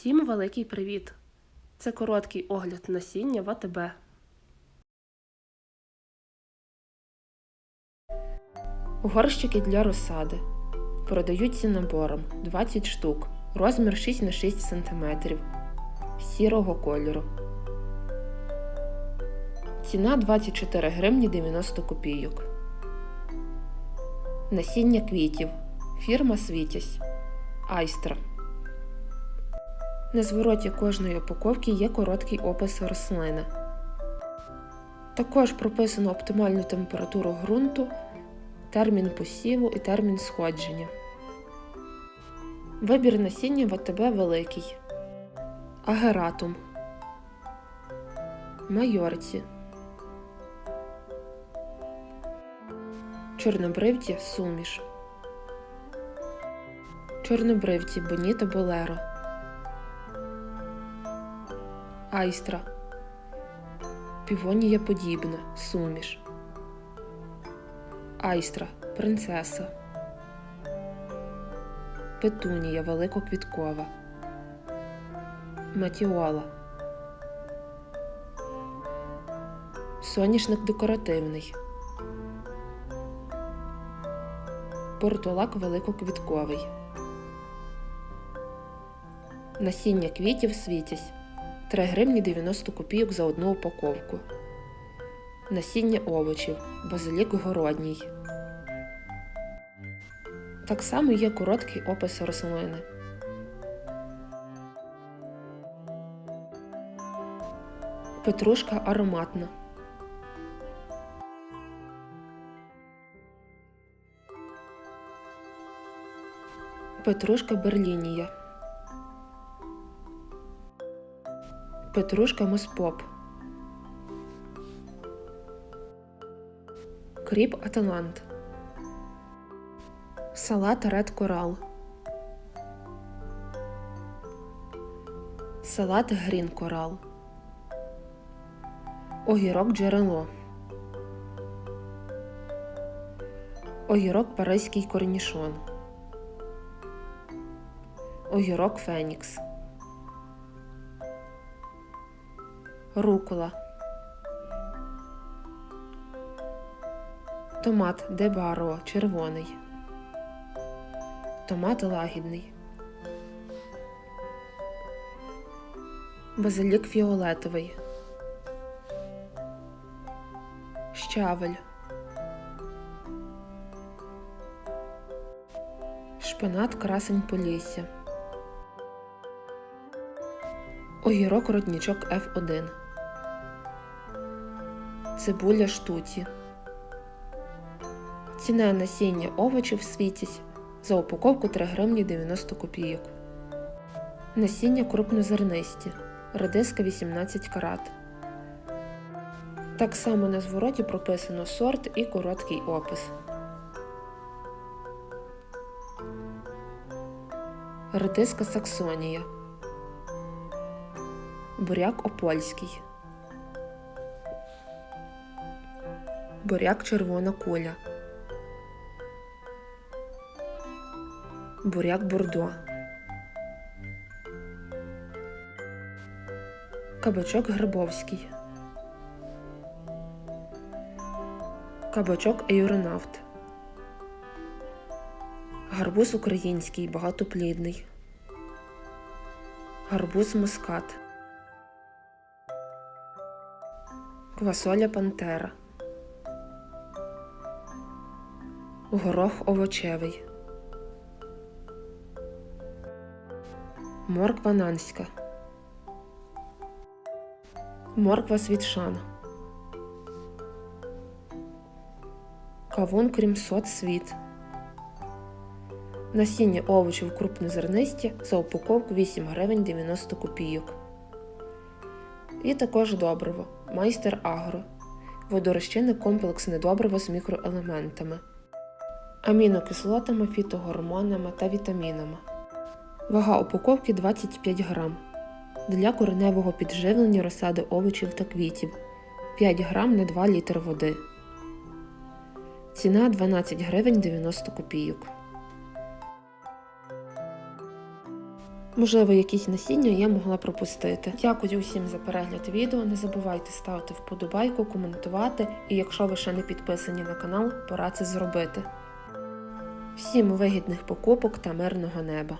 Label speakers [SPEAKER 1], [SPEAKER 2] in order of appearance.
[SPEAKER 1] Всім великий привіт! Це короткий огляд насіння в АТБ. Горщики для розсади. Продаються набором 20 штук, розмір 6 на 6 см, сірого кольору. Ціна 24 гривні 90 копійок. Насіння квітів. Фірма Світязь. Айстра. На звороті кожної упаковки є короткий опис рослини. Також прописано оптимальну температуру ґрунту, термін посіву і термін сходження. Вибір насіння в АТБ великий. Агератум. Майорці. Чорнобривці суміш. Чорнобривці Боніто Болеро. Айстра. Півонія подібна. Суміш. Айстра. Принцеса. Петунія великоквіткова. Матіола. Соняшник декоративний. Портулак великоквітковий. Насіння квітів світязь 3 гривні 90 копійок за одну упаковку. Насіння овочів базилік городній. Так само є короткий опис рослини. Петрушка ароматна. Петрушка берлінія. Петрушка Моспоп. Кріп Аталант. Салат Ред Корал. Салат Грін Корал. Огірок джерело. Огірок Паризький корнішон. Огірок Фенікс. Рукола. Томат Дебаро червоний. Томат лагідний. Базилік фіолетовий. Щавель. Шпинат красень Полісся. Огірок роднічок F1. Цибуля штуці. Ціна насіння овочів світять за упаковку 3 гривні 90 копійок. Насіння крупнозернисті. Редиска 18 карат. Так само на звороті прописано сорт і короткий опис. Редиска Саксонія. Буряк Опольський. Буряк червона куля. Буряк Бордо. Кабачок Грибовський. Кабачок Ейронавт. Гарбуз український багатоплідний. Гарбуз мускат. Квасоля Пантера. Горох овочевий. Морква нанська. Морква світшана. Кавун крімсот світ. Насіння овочів крупнозернисті за упаковку 8 гривень 90 копійок. І також добриво. Майстер Агро. Водорозчинне комплексне добриво з мікроелементами, амінокислотами, фітогормонами та вітамінами. Вага упаковки 25 грам. Для кореневого підживлення розсади овочів та квітів 5 грам на 2 літри води. Ціна 12 гривень 90 копійок. Можливо, якісь насіння я могла пропустити. Дякую усім за перегляд відео. Не забувайте ставити вподобайку, коментувати, і якщо ви ще не підписані на канал, пора це зробити. Всім вигідних покупок та мирного неба!